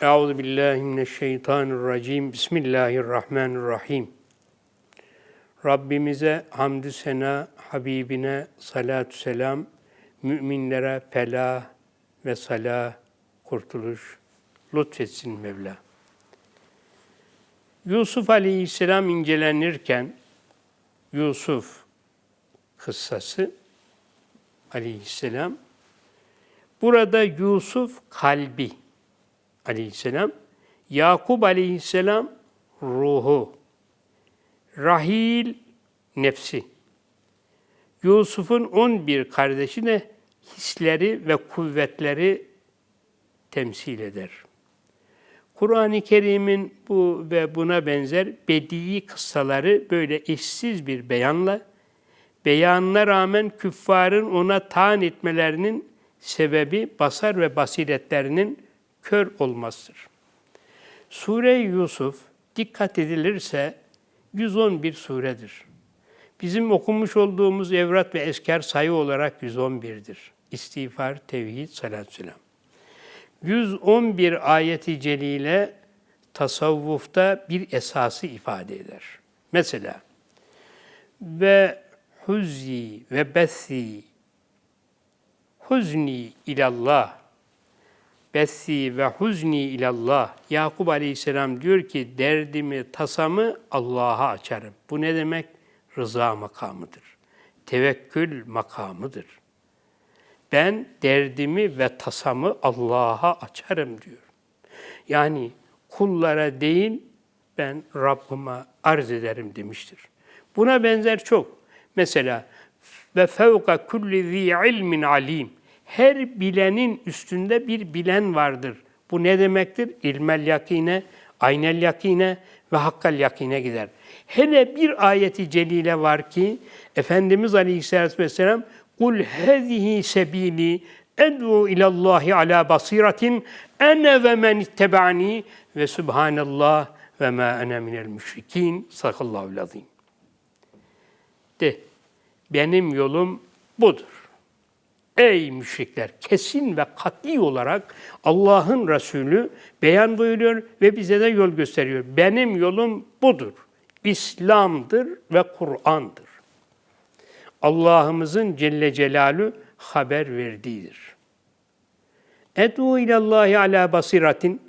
Euzu billahi mineşşeytanirracim. Bismillahirrahmanirrahim. Rabbimize hamdü sena, Habibine salatü selam, müminlere felah ve salah, kurtuluş lütfetsin Mevla. Yusuf Aleyhisselam incelenirken Yusuf kıssası Aleyhisselam burada Yusuf kalbi Aleyhisselam. Yakup Aleyhisselam ruhu. Rahil nefsi. Yusuf'un 11 kardeşi de hisleri ve kuvvetleri temsil eder. Kur'an-ı Kerim'in bu ve buna benzer bedii kıssaları böyle eşsiz bir beyanla, beyanına rağmen küffarın ona taan etmelerinin sebebi basar ve basiretlerinin kör olmasıdır. Sure Yusuf dikkat edilirse 111 suredir. Bizim okumuş olduğumuz evrat ve esker sayı olarak 111'dir. İstiğfar, tevhid, salatü selam. 111 ayeti celile tasavvufta bir esası ifade eder. Mesela ve huzzi ve bethi huzni ilallah bessi ve huzni ilallah. Yakup Aleyhisselam diyor ki derdimi, tasamı Allah'a açarım. Bu ne demek? Rıza makamıdır. Tevekkül makamıdır. Ben derdimi ve tasamı Allah'a açarım diyor. Yani kullara değil ben Rabbime arz ederim demiştir. Buna benzer çok. Mesela ve fevka kulli zi ilmin alim her bilenin üstünde bir bilen vardır. Bu ne demektir? İlmel yakine, aynel yakine ve hakkal yakine gider. Hele bir ayeti celile var ki Efendimiz Aleyhisselatü Vesselam kul hazihi sebili ed'u ilallahi ala basiratin ene ve men ittebaani ve subhanallah ve ma ene minel müşrikin sakallahu azim. De benim yolum budur. Ey müşrikler! Kesin ve kat'i olarak Allah'ın Resulü beyan buyuruyor ve bize de yol gösteriyor. Benim yolum budur. İslam'dır ve Kur'an'dır. Allah'ımızın Celle Celalü haber verdiğidir. Edu ilallahi ala basiratin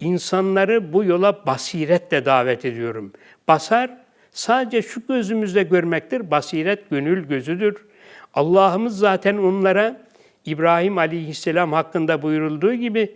insanları bu yola basiretle davet ediyorum. Basar sadece şu gözümüzde görmektir. Basiret gönül gözüdür. Allah'ımız zaten onlara İbrahim aleyhisselam hakkında buyurulduğu gibi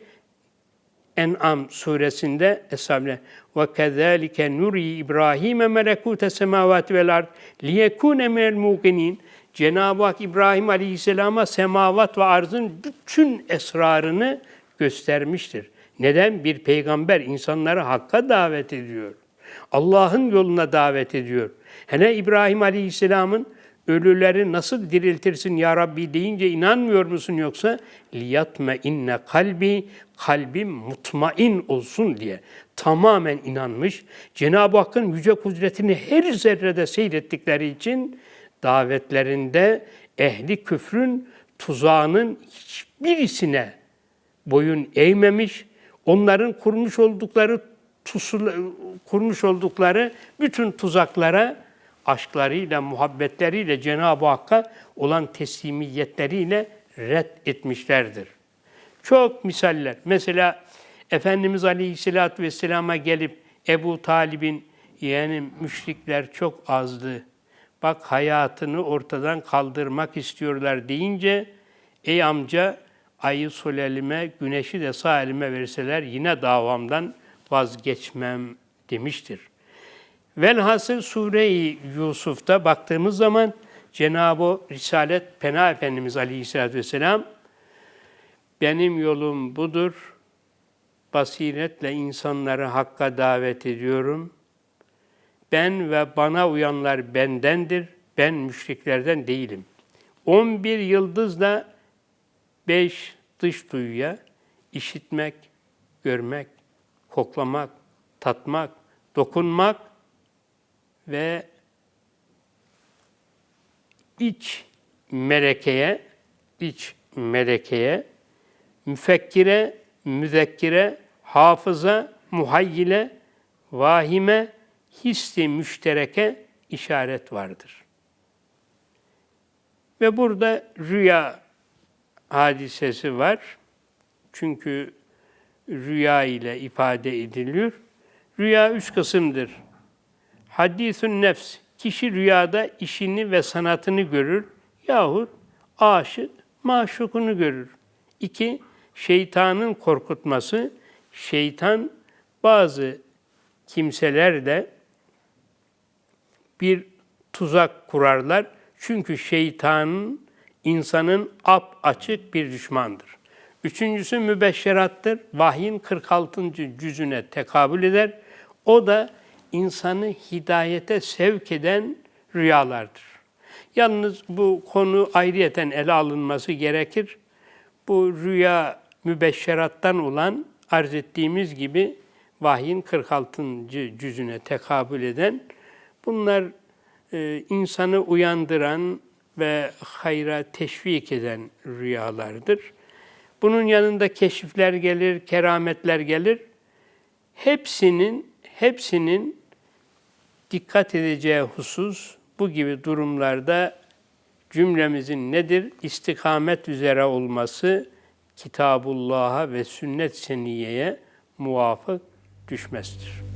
En'am suresinde Estağfirullah. Ve kezalike nuri İbrahim melekute semavati vel ard liyekune minel muqinin. Cenab-ı Hak İbrahim Aleyhisselam'a semavat ve arzın bütün esrarını göstermiştir. Neden? Bir peygamber insanları hakka davet ediyor. Allah'ın yoluna davet ediyor. Hele İbrahim Aleyhisselam'ın ölüleri nasıl diriltirsin ya Rabbi deyince inanmıyor musun yoksa liyatme inne kalbi kalbim mutmain olsun diye tamamen inanmış. Cenab-ı Hakk'ın yüce kudretini her zerrede seyrettikleri için davetlerinde ehli küfrün tuzağının hiçbirisine boyun eğmemiş. Onların kurmuş oldukları tusul, kurmuş oldukları bütün tuzaklara aşklarıyla, muhabbetleriyle Cenab-ı Hakk'a olan teslimiyetleriyle red etmişlerdir. Çok misaller. Mesela Efendimiz Aleyhisselatü Vesselam'a gelip Ebu Talib'in yani müşrikler çok azdı. Bak hayatını ortadan kaldırmak istiyorlar deyince ey amca ayı sol güneşi de sağ elime verseler yine davamdan vazgeçmem demiştir. Velhasıl Sure-i Yusuf'ta baktığımız zaman Cenab-ı Risalet Pena Efendimiz Aleyhisselatü Vesselam benim yolum budur. Basiretle insanları hakka davet ediyorum. Ben ve bana uyanlar bendendir. Ben müşriklerden değilim. 11 yıldızla 5 dış duyuya işitmek, görmek, koklamak, tatmak, dokunmak ve iç melekeye, iç melekeye, müfekkire, müzekkire, hafıza, muhayyile, vahime, hissi müştereke işaret vardır. Ve burada rüya hadisesi var. Çünkü rüya ile ifade ediliyor. Rüya üç kısımdır. Hadisün nefs, kişi rüyada işini ve sanatını görür yahut aşık maşukunu görür. İki, şeytanın korkutması, şeytan bazı kimselerle bir tuzak kurarlar. Çünkü şeytanın insanın ap açık bir düşmandır. Üçüncüsü mübeşşerattır. Vahyin 46. cüzüne tekabül eder. O da insanı hidayete sevk eden rüyalardır. Yalnız bu konu ayrıyeten ele alınması gerekir. Bu rüya mübeşşerattan olan arz ettiğimiz gibi vahyin 46. cüzüne tekabül eden bunlar e, insanı uyandıran ve hayra teşvik eden rüyalardır. Bunun yanında keşifler gelir, kerametler gelir. Hepsinin hepsinin dikkat edeceği husus bu gibi durumlarda cümlemizin nedir? İstikamet üzere olması, Kitabullah'a ve sünnet seniyeye muvafık düşmesidir.